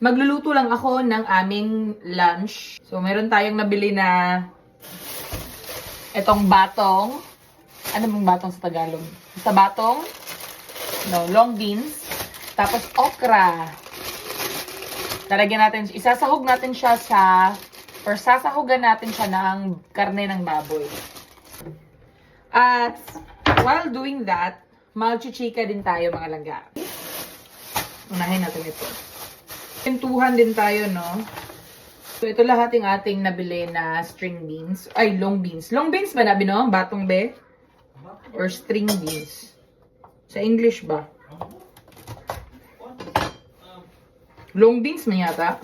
Magluluto lang ako ng aming lunch. So, meron tayong nabili na itong batong. Ano bang batong sa Tagalog? Sa batong? No, long beans. Tapos okra. Lalagyan natin, isasahog natin siya sa, or sasahogan natin siya ng karne ng baboy. At while doing that, magchichika din tayo mga langga. Unahin natin ito. Pintuhan din tayo, no? So, ito lahat yung ating nabili na string beans. Ay, long beans. Long beans ba nabi, no? Batong be? Or string beans? Sa English ba? Long beans man yata.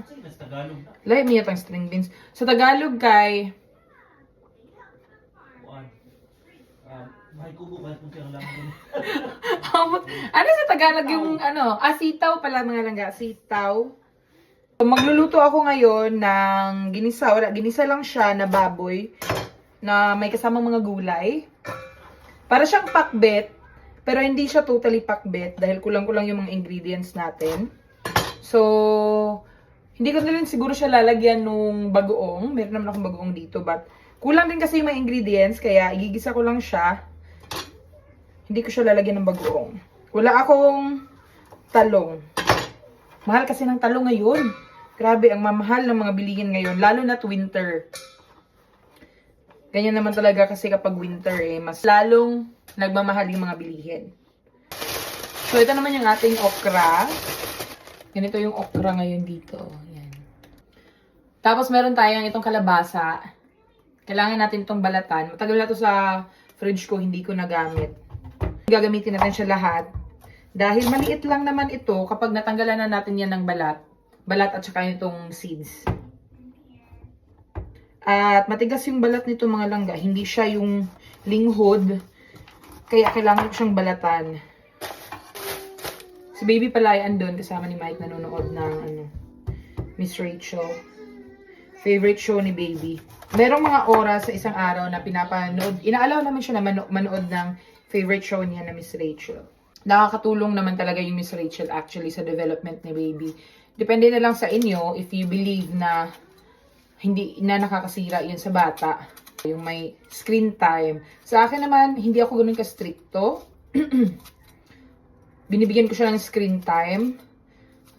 Lahi man yata ang string beans. Sa Tagalog kay... May kubo ba kung kailangan lang. ano sa Tagalog yung ano? Ah, sitaw pala mga langga. Sitaw. So, magluluto ako ngayon ng ginisa. Wala, ginisa lang siya na baboy na may kasamang mga gulay. Para siyang pakbet, pero hindi siya totally pakbet dahil kulang-kulang yung mga ingredients natin. So, hindi ko na siguro siya lalagyan nung bagoong. Meron naman akong bagoong dito, but kulang din kasi yung mga ingredients, kaya igigisa ko lang siya. Hindi ko siya lalagyan ng bagoong. Wala akong talong. Mahal kasi ng talong ngayon. Grabe, ang mamahal ng mga bilihin ngayon, lalo na winter. Ganyan naman talaga kasi kapag winter eh, mas lalong nagmamahal yung mga bilihin. So, ito naman yung ating okra. Ganito yung okra ngayon dito. Yan. Tapos, meron tayong itong kalabasa. Kailangan natin itong balatan. Matagal na to sa fridge ko, hindi ko nagamit. Gagamitin natin siya lahat. Dahil maliit lang naman ito kapag natanggalan na natin yan ng balat. Balat at saka itong seeds. At matigas yung balat nito mga langga. Hindi siya yung linghod. Kaya kailangan ko siyang balatan. Si Baby pala ay andun kasama ni Mike nanonood ng ano, Miss Rachel. Favorite show ni Baby. Merong mga oras sa isang araw na pinapanood. Inaalaw naman siya na mano- manood ng favorite show niya na Miss Rachel. Nakakatulong naman talaga yung Miss Rachel actually sa development ni Baby. Depende na lang sa inyo if you believe na hindi na nakakasira yun sa bata. Yung may screen time. Sa akin naman, hindi ako ganun ka-stricto. Binibigyan ko siya ng screen time.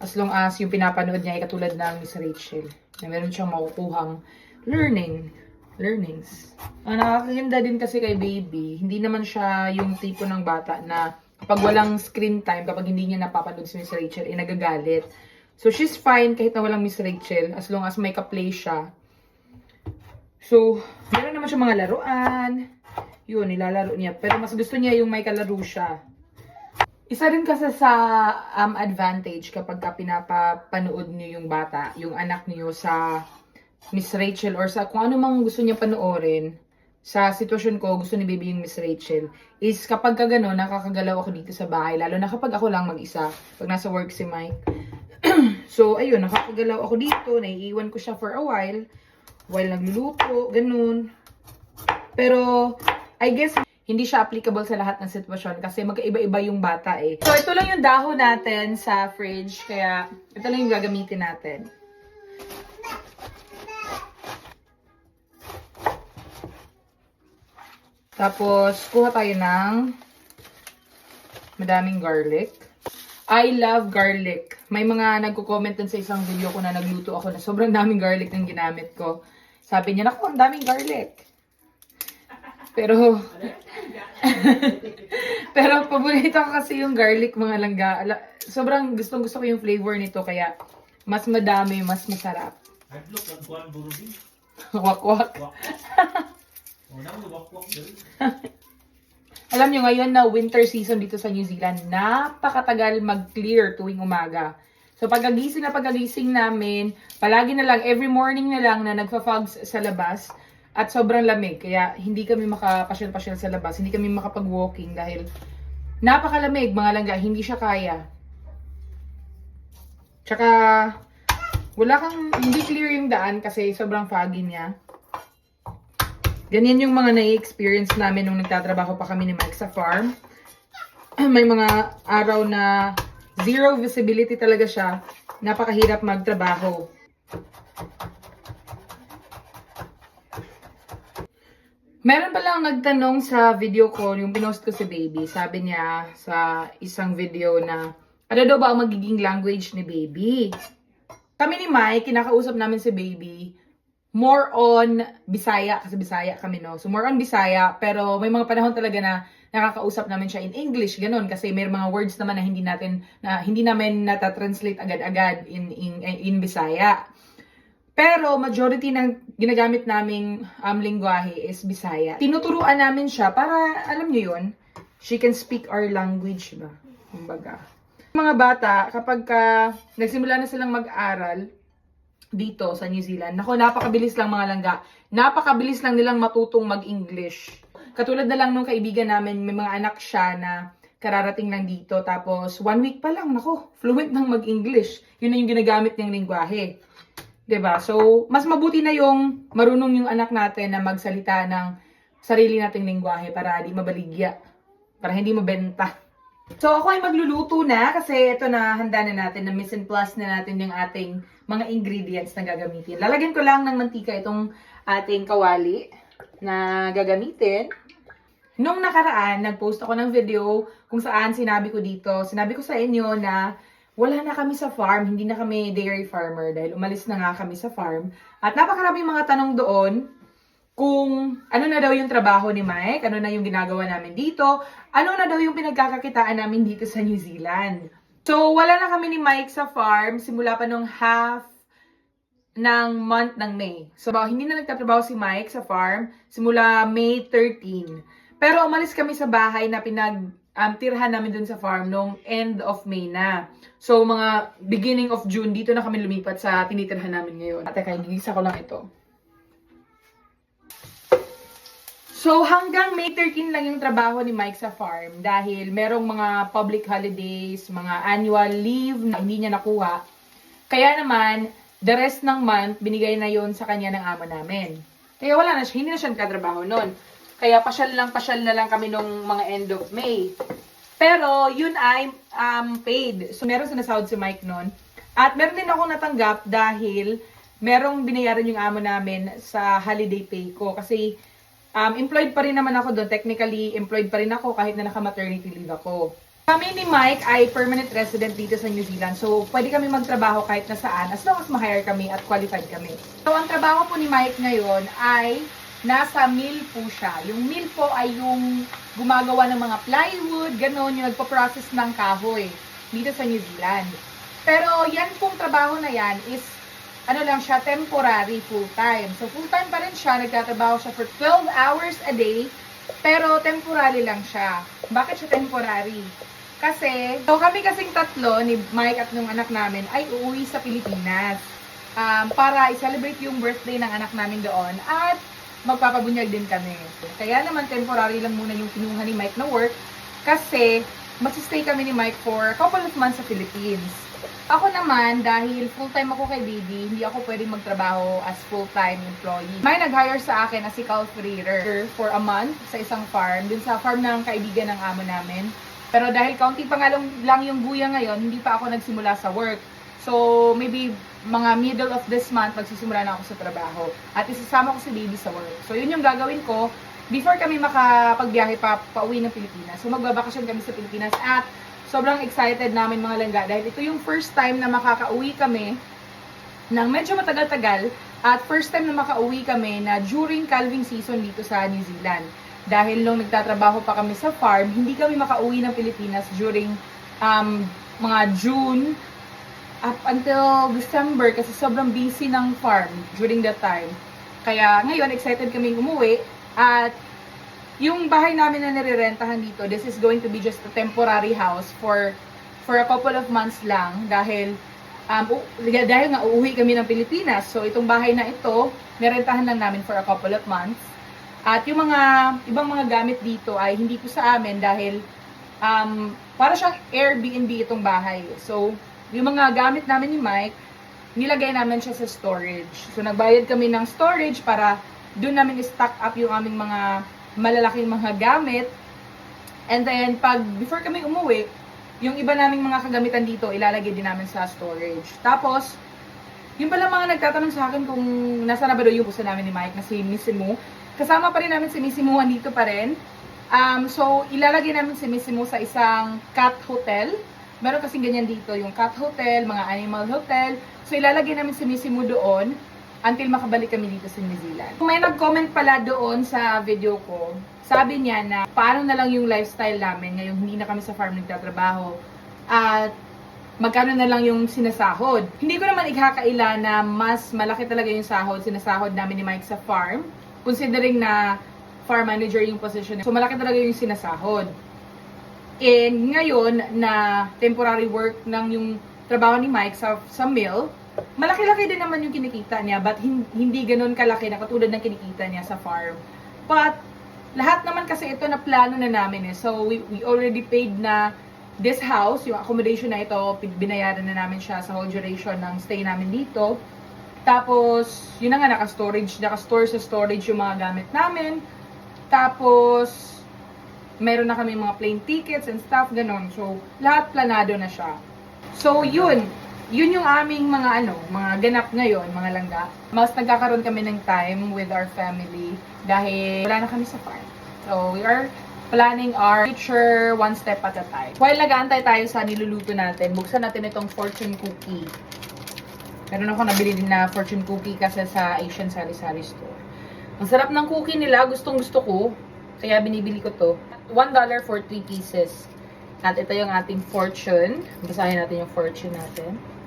As long as yung pinapanood niya ay katulad ng Miss Rachel. Na meron siyang makukuhang learning. Learnings. Ang nakakahinda din kasi kay baby, hindi naman siya yung tipo ng bata na kapag walang screen time, kapag hindi niya napapanood si Miss Rachel, ay nagagalit. So, she's fine kahit na walang Miss Rachel as long as may ka-play siya. So, meron naman siya mga laruan. Yun, nilalaro niya. Pero mas gusto niya yung may kalaro siya. Isa rin kasi sa um, advantage kapag ka pinapapanood niyo yung bata, yung anak niyo sa Miss Rachel or sa kung ano mang gusto niya panoorin, sa sitwasyon ko, gusto ni baby yung Miss Rachel, is kapag ka gano'n, nakakagalaw ako dito sa bahay, lalo na kapag ako lang mag-isa, pag nasa work si Mike. so, ayun, nakakagalaw ako dito, naiiwan ko siya for a while, while nagluluto, ganun. Pero, I guess, hindi siya applicable sa lahat ng sitwasyon kasi magkaiba-iba yung bata eh. So, ito lang yung dahon natin sa fridge, kaya ito lang yung gagamitin natin. Tapos, kuha tayo ng madaming garlic. I love garlic. May mga nagko-comment dun sa isang video ko na nagluto ako na sobrang daming garlic ng ginamit ko. Sabi niya, naku, ang daming garlic. Pero, pero paborito ko kasi yung garlic mga langga. Ala- Sobrang gustong gusto ko yung flavor nito kaya mas madami, mas masarap. Burudi. Wak-wak. Alam nyo ngayon na winter season dito sa New Zealand, napakatagal mag-clear tuwing umaga. So pagkagising na pagkagising namin, palagi na lang, every morning na lang na nagfa-fogs sa labas at sobrang lamig. Kaya hindi kami makapasyal-pasyal sa labas, hindi kami makapag-walking dahil napakalamig mga langga, hindi siya kaya. Tsaka wala kang, hindi clear yung daan kasi sobrang foggy niya. Ganyan yung mga nai-experience namin nung nagtatrabaho pa kami ni Mike sa farm. May mga araw na zero visibility talaga siya. napakahirap magtrabaho. Meron palang nagtanong sa video call, yung pinost ko si baby. Sabi niya sa isang video na, ano daw ba ang magiging language ni baby? Kami ni Mike, kinakausap namin si baby, more on Bisaya, kasi Bisaya kami, no? So, more on Bisaya, pero may mga panahon talaga na nakakausap namin siya in English, ganun, kasi may mga words naman na hindi natin, na hindi namin nata-translate agad-agad in, in, in Bisaya. Pero majority ng ginagamit naming um, lingwahe is Bisaya. Tinuturuan namin siya para, alam niyo yun, she can speak our language ba? Kumbaga. Mga bata, kapag ka nagsimula na silang mag-aral, dito sa New Zealand. Nako, napakabilis lang mga langga. Napakabilis lang nilang matutong mag-English. Katulad na lang nung kaibigan namin, may mga anak siya na kararating lang dito. Tapos, one week pa lang, nako, fluent nang mag-English. Yun na yung ginagamit niyang lingwahe. 'Di ba? So, mas mabuti na yung marunong yung anak natin na magsalita ng sarili nating lingwahe para di mabaligya. Para hindi mabenta. So, ako ay magluluto na kasi ito na handa na natin na miss and plus na natin yung ating mga ingredients na gagamitin. Lalagyan ko lang ng mantika itong ating kawali na gagamitin. Nung nakaraan, nag-post ako ng video kung saan sinabi ko dito, sinabi ko sa inyo na wala na kami sa farm, hindi na kami dairy farmer dahil umalis na nga kami sa farm. At napakaraming mga tanong doon kung ano na daw yung trabaho ni Mike, ano na yung ginagawa namin dito, ano na daw yung pinagkakakitaan namin dito sa New Zealand. So, wala na kami ni Mike sa farm simula pa nung half ng month ng May. So, hindi na nagtatrabaho si Mike sa farm simula May 13. Pero umalis kami sa bahay na pinag um, tirhan namin dun sa farm nung end of May na. So, mga beginning of June, dito na kami lumipat sa tinitirhan namin ngayon. At teka, gigisa ko lang ito. So, hanggang May 13 lang yung trabaho ni Mike sa farm dahil merong mga public holidays, mga annual leave na hindi niya nakuha. Kaya naman, the rest ng month, binigay na yon sa kanya ng amo namin. Kaya wala na siya, hindi na siya nagkatrabaho noon. Kaya pasyal lang, pasyal na lang kami nung mga end of May. Pero, yun ay um, paid. So, meron sinasahod si Mike noon. At meron din ako natanggap dahil merong binayaran yung amo namin sa holiday pay ko. Kasi, um, employed pa rin naman ako doon. Technically, employed pa rin ako kahit na naka-maternity leave ako. Kami ni Mike ay permanent resident dito sa New Zealand. So, pwede kami magtrabaho kahit na saan as long as ma-hire kami at qualified kami. So, ang trabaho po ni Mike ngayon ay nasa mill po siya. Yung mill po ay yung gumagawa ng mga plywood, ganon, yung nagpo-process ng kahoy dito sa New Zealand. Pero yan pong trabaho na yan is ano lang siya, temporary full-time. So, full-time pa rin siya, nagtatrabaho siya for 12 hours a day, pero temporary lang siya. Bakit siya temporary? Kasi, so kami kasing tatlo, ni Mike at nung anak namin, ay uuwi sa Pilipinas um, para i-celebrate yung birthday ng anak namin doon at magpapabunyag din kami. Kaya naman temporary lang muna yung kinuha ni Mike na work kasi magsistay kami ni Mike for a couple of months sa Philippines. Ako naman, dahil full-time ako kay baby, hindi ako pwedeng magtrabaho as full-time employee. May nag-hire sa akin as si cow reader for a month sa isang farm, dun sa farm ng kaibigan ng amo namin. Pero dahil kaunti pa lang, yung buya ngayon, hindi pa ako nagsimula sa work. So, maybe mga middle of this month, magsisimula na ako sa trabaho. At isasama ko si baby sa work. So, yun yung gagawin ko before kami makapagbiyahe pa, pauwi ng Pilipinas. So, magbabakasyon kami sa Pilipinas. At sobrang excited namin mga langga dahil ito yung first time na makakauwi kami ng medyo matagal-tagal at first time na makauwi kami na during calving season dito sa New Zealand. Dahil nung nagtatrabaho pa kami sa farm, hindi kami makauwi ng Pilipinas during um, mga June up until December kasi sobrang busy ng farm during that time. Kaya ngayon, excited kami umuwi at yung bahay namin na nirerentahan dito, this is going to be just a temporary house for for a couple of months lang dahil um, dahil nga uuwi kami ng Pilipinas. So itong bahay na ito, nirentahan lang namin for a couple of months. At yung mga ibang mga gamit dito ay hindi po sa amin dahil um, para siyang Airbnb itong bahay. So yung mga gamit namin ni Mike, nilagay namin siya sa storage. So nagbayad kami ng storage para doon namin i-stock up yung aming mga malalaking mga gamit. And then, pag, before kami umuwi, yung iba naming mga kagamitan dito, ilalagay din namin sa storage. Tapos, yung pala mga nagtatanong sa akin kung nasa na ba daw yung puso namin ni Mike na si Missimo. Kasama pa rin namin si Missimo, andito pa rin. Um, so, ilalagay namin si Missimo sa isang cat hotel. Meron kasing ganyan dito, yung cat hotel, mga animal hotel. So, ilalagay namin si Missimo doon until makabalik kami dito sa New Zealand. May nag-comment pala doon sa video ko. Sabi niya na paano na lang yung lifestyle namin ngayong hindi na kami sa farm nagtatrabaho. At magkano na lang yung sinasahod. Hindi ko naman ikakaila na mas malaki talaga yung sahod, sinasahod namin ni Mike sa farm. Considering na farm manager yung position. So malaki talaga yung sinasahod. And ngayon na temporary work ng yung trabaho ni Mike sa, sa mill, malaki-laki din naman yung kinikita niya but hin- hindi ganun kalaki na katulad ng kinikita niya sa farm. But lahat naman kasi ito na plano na namin eh. So we, we already paid na this house, yung accommodation na ito, binayaran na namin siya sa whole duration ng stay namin dito. Tapos, yun na nga, naka-storage, naka-store sa storage yung mga gamit namin. Tapos, meron na kami mga plane tickets and stuff, ganun. So, lahat planado na siya. So, yun. Yun yung aming mga ano, mga ganap ngayon, mga langga. Mas nagkakaroon kami ng time with our family dahil wala na kami sa farm. So, we are planning our future one step at a time. While nag-aantay tayo sa niluluto natin, buksan natin itong fortune cookie. Meron ako nabili din na fortune cookie kasi sa Asian Sari Sari Store. Ang sarap ng cookie nila, gustong gusto ko. Kaya binibili ko to. $1 for 3 pieces. At ito yung ating fortune. Basahin natin yung fortune natin.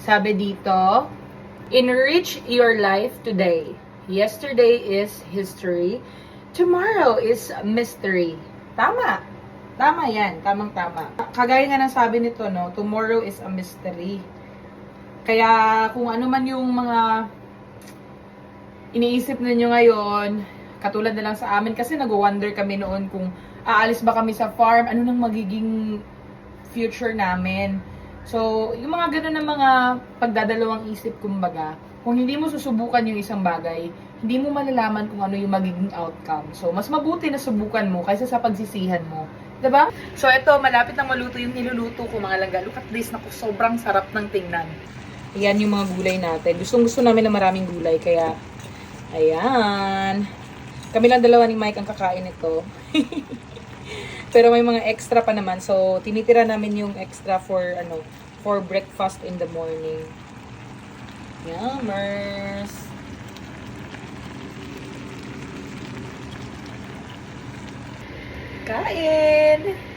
Sabi dito, Enrich your life today. Yesterday is history. Tomorrow is mystery. Tama. Tama yan. Tamang-tama. Kagaya nga ng sabi nito, no? Tomorrow is a mystery. Kaya kung ano man yung mga iniisip ninyo ngayon, katulad na lang sa amin, kasi nag-wonder kami noon kung aalis ba kami sa farm, ano nang magiging future namin. So, yung mga ganun na mga pagdadalawang isip, kumbaga, kung hindi mo susubukan yung isang bagay, hindi mo malalaman kung ano yung magiging outcome. So, mas mabuti na subukan mo kaysa sa pagsisihan mo. 'Di ba? So, ito, malapit na maluto yung niluluto ko, mga langga. Look at this, naku, sobrang sarap ng tingnan. Ayan yung mga gulay natin. Gustong gusto namin na maraming gulay, kaya, ayan. Kami lang dalawa ni Mike ang kakain ito. Pero may mga extra pa naman. So, tinitira namin yung extra for, ano, for breakfast in the morning. Yummers! Kain!